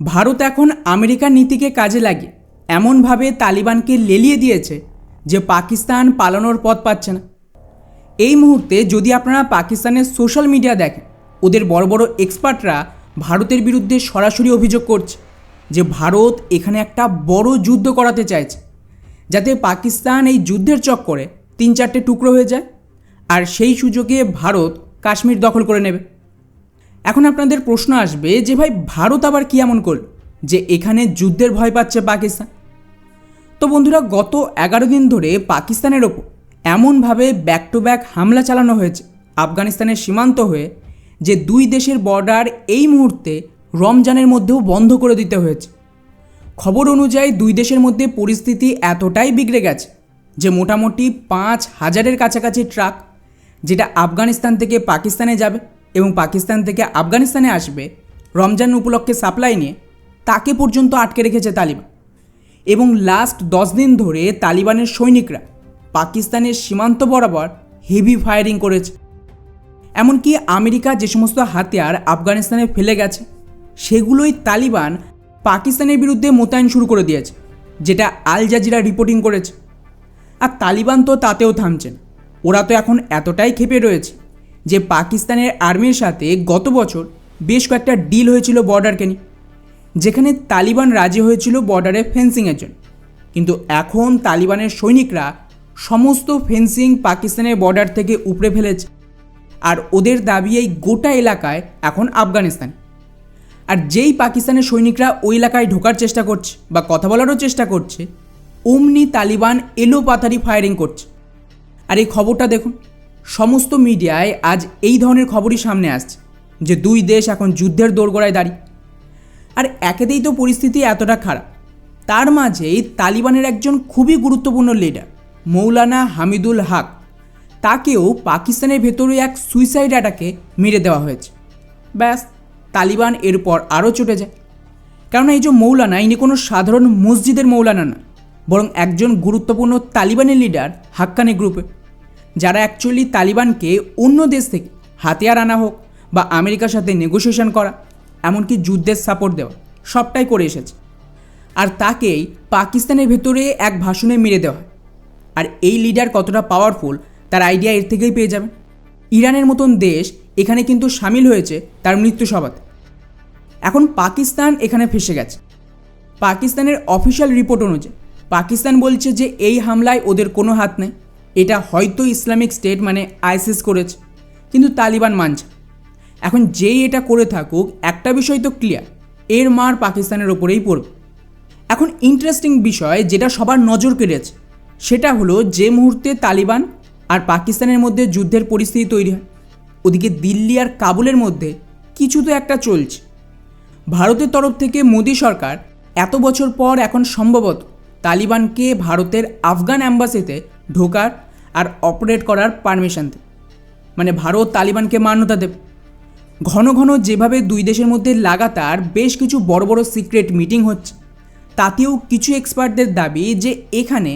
ভারত এখন আমেরিকার নীতিকে কাজে লাগিয়ে এমনভাবে তালিবানকে লেলিয়ে দিয়েছে যে পাকিস্তান পালানোর পথ পাচ্ছে না। এই মুহূর্তে যদি আপনারা পাকিস্তানের সোশ্যাল মিডিয়া দেখেন, ওদের বড় বড় এক্সপার্টরা ভারতের বিরুদ্ধে সরাসরি অভিযোগ করছে যে ভারত এখানে একটা বড় যুদ্ধ করাতে চাইছে, যাতে পাকিস্তান এই যুদ্ধের চক্করে তিন চারটে টুকরো হয়ে যায় আর সেই সুযোগে ভারত কাশ্মীর দখল করে নেবে। এখন আপনাদের প্রশ্ন আসবে যে ভাই, ভারত আবার কী এমন করল যে এখানে যুদ্ধের ভয় পাচ্ছে পাকিস্তান? তো বন্ধুরা, গত এগারো দিন ধরে পাকিস্তানের ওপর এমনভাবে ব্যাক টু ব্যাক হামলা চালানো হয়েছে আফগানিস্তানের সীমান্ত হয়ে যে দুই দেশের বর্ডার এই মুহূর্তে রমজানের মধ্যেও বন্ধ করে দিতে হয়েছে। খবর অনুযায়ী দুই দেশের মধ্যে পরিস্থিতি এতটাই বিগড়ে গেছে যে মোটামুটি পাঁচ হাজারের কাছাকাছি ট্রাক যেটা আফগানিস্তান থেকে পাকিস্তানে যাবে এবং পাকিস্তান থেকে আফগানিস্তানে আসবে, রমজান উপলক্ষে সাপ্লাই নিয়ে তাকে পর্যন্ত আটকে রেখেছে তালিবান। এবং লাস্ট দশ দিন ধরে তালিবানের সৈনিকরা পাকিস্তানের সীমান্ত বরাবর হেভি ফায়ারিং করেছে। এমনকি আমেরিকা যে সমস্ত হাতিয়ার আফগানিস্তানে ফেলে গেছে, সেগুলোই তালিবান পাকিস্তানের বিরুদ্ধে মোতায়েন শুরু করে দিয়েছে, যেটা আল জাজিরা রিপোর্টিং করেছে। আর তালিবান তো তাতেও থামছে না ওরা তো এখন এতটাই ক্ষেপে রয়েছে। যে পাকিস্তানের আর্মির সাথে গত বছর বেশ কয়েকটা ডিল হয়েছিল বর্ডারকে নিয়ে, যেখানে তালিবান রাজি হয়েছিল বর্ডারে ফেন্সিংয়ের জন্য। কিন্তু এখন তালিবানের সৈনিকরা সমস্ত ফেন্সিং পাকিস্তানের বর্ডার থেকে উপড়ে ফেলেছে। আর ওদের দাবি এই গোটা এলাকায় এখন আফগানিস্তান। আর যেই পাকিস্তানের সৈনিকরা ওই এলাকায় ঢোকার চেষ্টা করছে বা কথা বলারও চেষ্টা করছে, অমনি তালিবান এলো পাথারি ফায়ারিং করছে। আর এই খবরটা দেখুন। সমস্ত মিডিয়ায় আজ এই ধরনের খবরই সামনে আসছে, যে দুই দেশ এখন যুদ্ধের দোরগোড়ায় দাঁড়িয়ে। আর একেতেই তো পরিস্থিতি এতটা খারাপ। তার মাঝেই তালিবানের একজন খুবই গুরুত্বপূর্ণ লিডার মৌলানা হামিদুল হক, তাকেও পাকিস্তানের ভেতরে এক সুইসাইড অ্যাটাকে মেরে দেওয়া হয়েছে। ব্যাস, তালিবান এরপর আরও চটে যায়। কেননা এই যে মৌলানা, ইনি কোনো সাধারণ মসজিদের মৌলানা না, বরং একজন গুরুত্বপূর্ণ তালিবানের লিডার হাক্কানি গ্রুপে যারা অ্যাকচুয়ালি তালিবানকে অন্য দেশ থেকে হাতিয়ার আনা হোক বা আমেরিকার সাথে নেগোসিয়েশন করা, এমনকি যুদ্ধের সাপোর্ট দেওয়া, সবটাই করে এসেছে। আর তাকেই পাকিস্তানের ভেতরে এক ভাষণে মেরে দেওয়া আর এই লিডার কতটা পাওয়ারফুল তার আইডিয়া এর থেকেই পেয়ে যাবেন ইরানের মতন দেশ এখানে কিন্তু সামিল হয়েছে তার মৃত্যু সভাতে। এখন পাকিস্তান এখানে ফেসে গেছে। পাকিস্তানের অফিসিয়াল রিপোর্ট অনুযায়ী, পাকিস্তান বলছে যে এই হামলায় ওদের কোনো হাত নেই। এটা হয়তো ইসলামিক স্টেট মানে আইসিস করেছে, কিন্তু তালিবান মানছে। এখন যেই এটা করে থাকুক, একটা বিষয় তো ক্লিয়ার এর মার পাকিস্তানের ওপরেই পড়বে। এখন ইন্টারেস্টিং বিষয় যেটা সবার নজর কেড়েছে, সেটা হলো যে মুহূর্তে তালিবান আর পাকিস্তানের মধ্যে যুদ্ধের পরিস্থিতি তৈরি হয়। ওদিকে দিল্লি আর কাবুলের মধ্যে কিছু তো একটা চলছে। ভারতের তরফ থেকে মোদী সরকার এত বছর পর এখন সম্ভবত তালিবানকে ভারতের আফগান অ্যাম্বাসিতে ঢোকার আর অপারেট করার পারমিশন দেবে মানে ভারত তালিবানকে মান্যতা দেবে। ঘন ঘন যেভাবে দুই দেশের মধ্যে লাগাতার বেশ কিছু বড় বড় সিক্রেট মিটিং হচ্ছে, তাতেও কিছু এক্সপার্টদের দাবি যে এখানে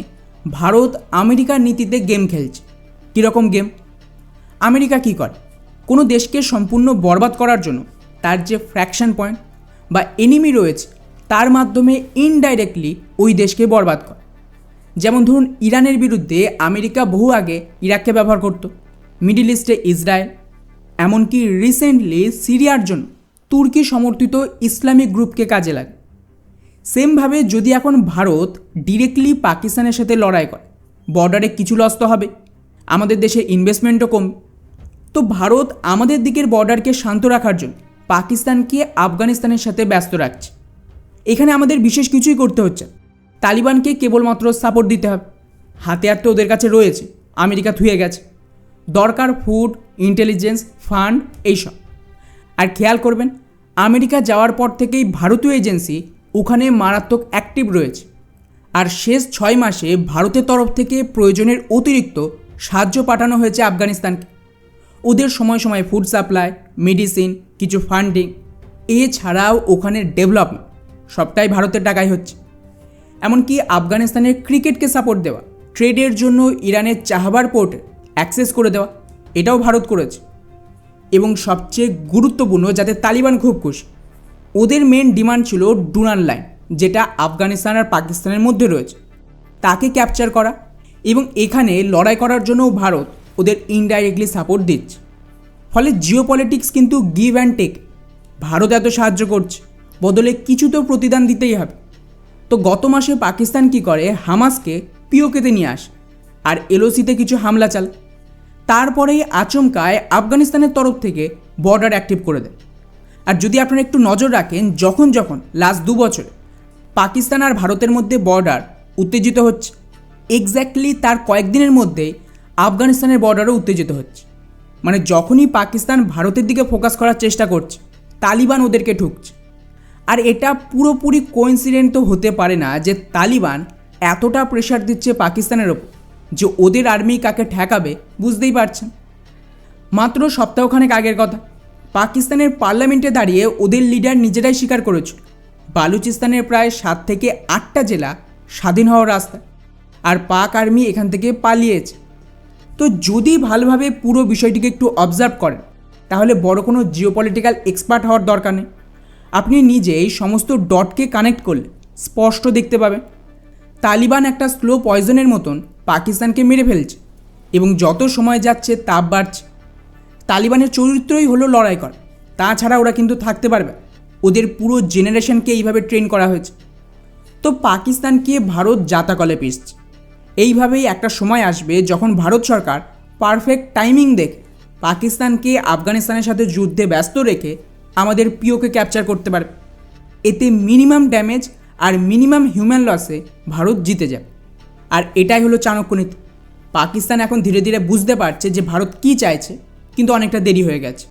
ভারত আমেরিকার নীতিতে গেম খেলছে। কীরকম গেম আমেরিকা কী করে? কোনো দেশকে সম্পূর্ণ বরবাদ করার জন্য তার যে ফ্র্যাকশন পয়েন্ট বা এনিমি রয়েছে, তার মাধ্যমে ইনডাইরেক্টলি ওই দেশকে বরবাদ করে। যেমন ধরুন, ইরানের বিরুদ্ধে আমেরিকা বহু আগে ইরাককে ব্যবহার করত। মিডিল ইস্টে ইসরায়েল, এমনকি রিসেন্টলি সিরিয়ার জন্য তুর্কি সমর্থিত ইসলামিক গ্রুপকে কাজে লাগে। সেমভাবে যদি এখন ভারত ডিরেক্টলি পাকিস্তানের সাথে লড়াই করে, বর্ডারে কিছু লস তো হবে, আমাদের দেশে ইনভেস্টমেন্টও কমবে। তো ভারত আমাদের দিকের বর্ডারকে শান্ত রাখার জন্য পাকিস্তানকে আফগানিস্তানের সাথে ব্যস্ত রাখছে। এখানে আমাদের বিশেষ কিছুই করতে হচ্ছে না। তালিবানকে কেবলমাত্র সাপোর্ট দিতে হবে। হাতিয়ার তো ওদের কাছে রয়েছে, আমেরিকা থুয়ে গেছে। দরকার ফুড ইন্টেলিজেন্স ফান্ড এইসব। আর খেয়াল করবেন, আমেরিকা যাওয়ার পর থেকেই ভারতীয় এজেন্সি ওখানে মারাত্মক অ্যাক্টিভ রয়েছে। আর শেষ ছয় মাসে ভারতের তরফ থেকে প্রয়োজনের অতিরিক্ত সাহায্য পাঠানো হয়েছে আফগানিস্তানকে। ওদের সময় সময় ফুড সাপ্লাই মেডিসিন কিছু ফান্ডিং এছাড়াও ওখানে ডেভেলপমেন্ট সবটাই ভারতের টাকায় হচ্ছে। এমনকি আফগানিস্তানের ক্রিকেটকে সাপোর্ট দেওয়া ট্রেডের জন্য ইরানের চাহবার পোর্টে অ্যাক্সেস করে দেওয়া, এটাও ভারত করেছে। এবং সবচেয়ে গুরুত্বপূর্ণ, যাতে তালিবান খুব খুশি, ওদের মেন ডিমান্ড ছিল ডুনান লাইন, যেটা আফগানিস্তান আর পাকিস্তানের মধ্যে রয়েছে। তাকে ক্যাপচার করা এবং এখানে লড়াই করার জন্যও ভারত ওদের ইনডাইরেক্টলি সাপোর্ট দিচ্ছে। ফলে জিও পলিটিক্স কিন্তু গিভ অ্যান্ড টেক ভারত এত সাহায্য করছে, বদলে কিছু তো প্রতিদান দিতেই হবে। তো গত মাসে পাকিস্তান কি করে? হামাসকে পিওকেতে নিয়ে আসে। আর এলওসিতে কিছু হামলা চাল। তারপরেই আচমকায় আফগানিস্তানের তরফ থেকে বর্ডার অ্যাক্টিভ করে দেয়। আর যদি আপনারা একটু নজর রাখেন, যখন যখন, লাস্ট দু বছরে, পাকিস্তান আর ভারতের মধ্যে বর্ডার উত্তেজিত হচ্ছে। এক্স্যাক্টলি তার কয়েকদিনের মধ্যেই আফগানিস্তানের বর্ডারও উত্তেজিত হচ্ছে। মানে যখনই পাকিস্তান ভারতের দিকে ফোকাস করার চেষ্টা করছে, তালিবান ওদেরকে ঠুকছে। আর এটা পুরোপুরি কোইন্সিডেন্ট তো হতে পারে না যে তালিবান এতটা প্রেশার দিচ্ছে পাকিস্তানের ওপর যে ওদের আর্মি কাকে ঠেকাবে বুঝতেই পারছেন। মাত্র সপ্তাহখানেক আগের কথা। পাকিস্তানের পার্লামেন্টে দাঁড়িয়ে ওদের লিডার নিজেরাই স্বীকার করেছিল। বালুচিস্তানের প্রায় সাত থেকে আটটা জেলা স্বাধীন হওয়ার রাস্তা আর পাক আর্মি এখান থেকে পালিয়েছে। তো যদি ভালোভাবে পুরো বিষয়টিকে একটু অবজার্ভ করেন, তাহলে বড় কোনো জিওপলিটিক্যাল এক্সপার্ট হওয়ার দরকার নেই। আপনি নিজেই সমস্ত ডটকে কানেক্ট করলে স্পষ্ট দেখতে পাবেন। তালিবান একটা স্লো পয়জনের মতন পাকিস্তানকে মেরে ফেলছে এবং যত সময় যাচ্ছে তাপ বাড়ছে। তালিবানের চরিত্রই হলো লড়াই করা। তাছাড়া ওরা কিন্তু থাকতে পারবে। ওদের পুরো জেনারেশনকে এইভাবে ট্রেন করা হয়েছে। তো পাকিস্তানকে ভারত জাতাকলে পিসছে এইভাবেই একটা সময় আসবে যখন ভারত সরকার পারফেক্ট টাইমিং দেখে পাকিস্তানকে আফগানিস্তানের সাথে যুদ্ধে ব্যস্ত রেখে আমাদের পিওকে ক্যাপচার করতে পারবে এতে মিনিমাম ড্যামেজ আর মিনিমাম হিউম্যান লসে ভারত জিতে যাবে। আর এটাই হলো চাণক্যনীতি পাকিস্তান এখন ধীরে ধীরে বুঝতে পারছে যে ভারত কী চাইছে, কিন্তু অনেকটা দেরি হয়ে গেছে।